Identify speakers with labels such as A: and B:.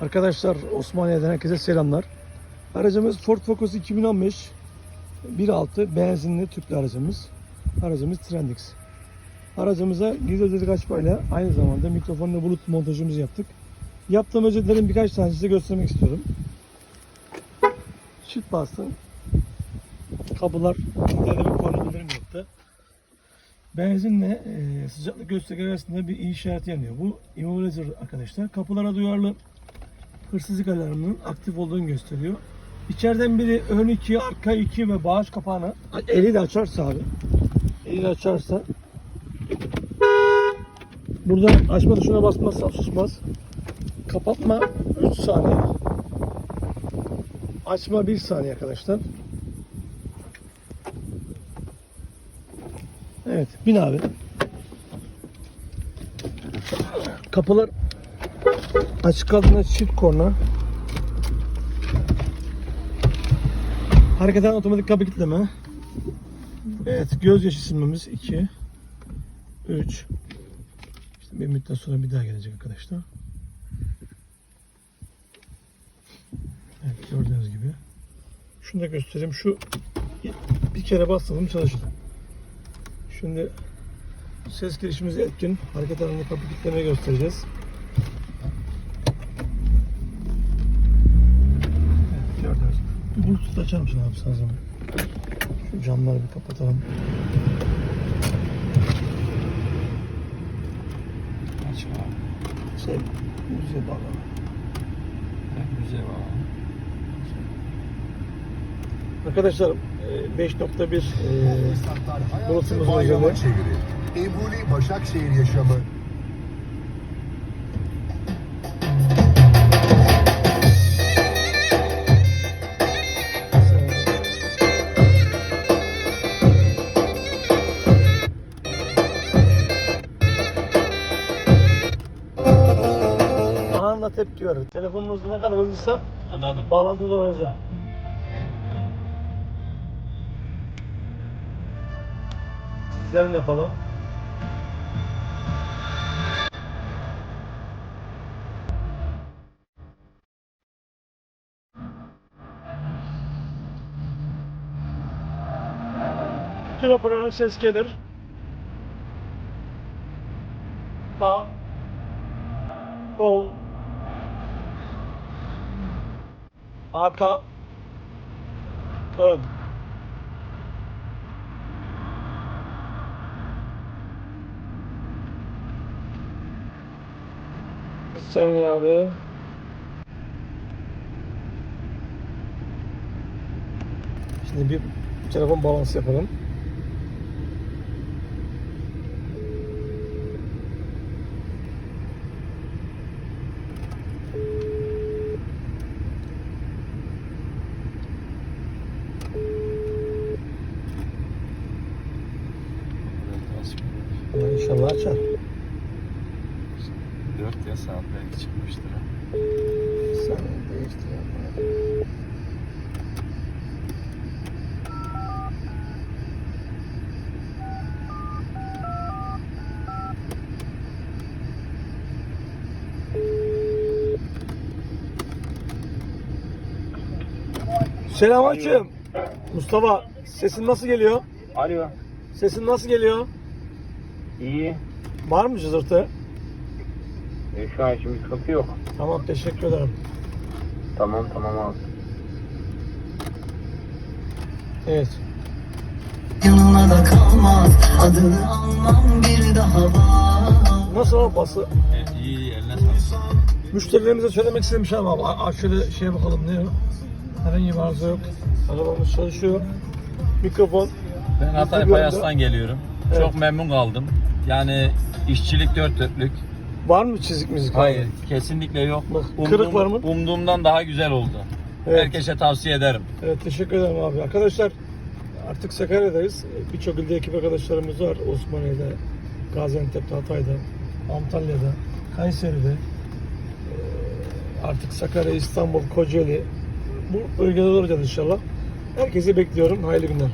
A: Arkadaşlar Osmaniye'den herkese selamlar. Aracımız Ford Focus 2015 1.6 benzinli tüplü aracımız. Aracımız Trendix. Aracımıza gizli özellik açmayla aynı zamanda mikrofonla bulut montajımızı yaptık. Yaptığım özelliklerin birkaç tanesini size göstermek istiyorum. Çift bastım. Kapılar, korna bildirim yaptı. Benzinle e, sıcaklık gösterge arasında bir i işareti yanıyor. Bu immobilizer arkadaşlar. Kapılara duyarlı hırsızlık alarmının aktif olduğunu gösteriyor. İçeriden biri ön 2, arka 2 ve bağış kapağını eli de açarsa abi. Eli de açarsa buradan açma tuşuna basmazsa susmaz. Kapatma 3 saniye. Açma 1 saniye arkadaşlar. Evet, bin abi. Kapılar açık kaldığında çift korna. Eden otomatik kapı kilitleme. Evet, gözyaşı silmemiz 2 3 İşte bir müddet sonra bir daha gelecek arkadaşlar. Evet, gördüğünüz gibi. Şunu da göstereyim. Şu bir kere bastırdım çalıştı. Şimdi ses girişimiz etkin. Hareket alanında kapı kilitlemeyi göstereceğiz. Evet, gördünüz. Bir bluetooth açar mısın abi sana zaman? Şu camları bir kapatalım.
B: Açma abi.
A: Şey, müziğe bağlama.
B: Güzel var.
A: Arkadaşlar e, 5.1 e,
C: Fırsatlar
A: Bulutumuz
C: hayatı bayrama
A: özelliği.
C: çevirir. Ebuli Başakşehir yaşamı
A: anında tepki verir. Telefonunuz ne kadar hızlıysa
B: Anladım.
A: bağlantıda olacak. Yarın yapalım. Trafoların ses gelir. Sağ. Sol. Arka. Ön. Sen abi. Şimdi bir telefon bağlantısı yapalım. İnşallah açar.
B: 4 ya saat belki çıkmıştır.
A: Sen değiştir yapma. Selamünaleyküm. Mustafa, sesin nasıl geliyor?
D: Alo.
A: Sesin nasıl geliyor?
D: İyi.
A: Var mı cızırtı?
D: E, şu an için bir sıkıntı yok.
A: Tamam, teşekkür ederim.
D: Tamam tamam abi.
A: Evet.
E: Yanıma da kalmaz Adını almam bir daha var
A: Nasıl o bası?
B: E, iyi iyi eline sağlık.
A: Müşterilerimize söylemek istediğim şey var. A- a- Şöyle şeye bakalım ne o? Herhangi bir arıza yok. Arabamız çalışıyor. Mikrofon.
B: Ben Hatay Payas'tan geliyorum.
A: Evet.
B: Çok memnun kaldım. Yani işçilik dört dörtlük.
A: Var mı çizik müzik?
B: Hayır kesinlikle yok.
A: Bak, kırık var mı?
B: Umduğumdan daha güzel oldu.
A: Evet.
B: Herkese tavsiye ederim.
A: Evet teşekkür ederim abi. Arkadaşlar artık Sakarya'dayız. Birçok ilde ekip arkadaşlarımız var. Osmaniye'de, Gaziantep'te, Hatay'da, Antalya'da, Kayseri'de. Ee, Artık Sakarya, İstanbul, Kocaeli bu bölgede olacağız inşallah. Herkesi bekliyorum. Hayırlı günler.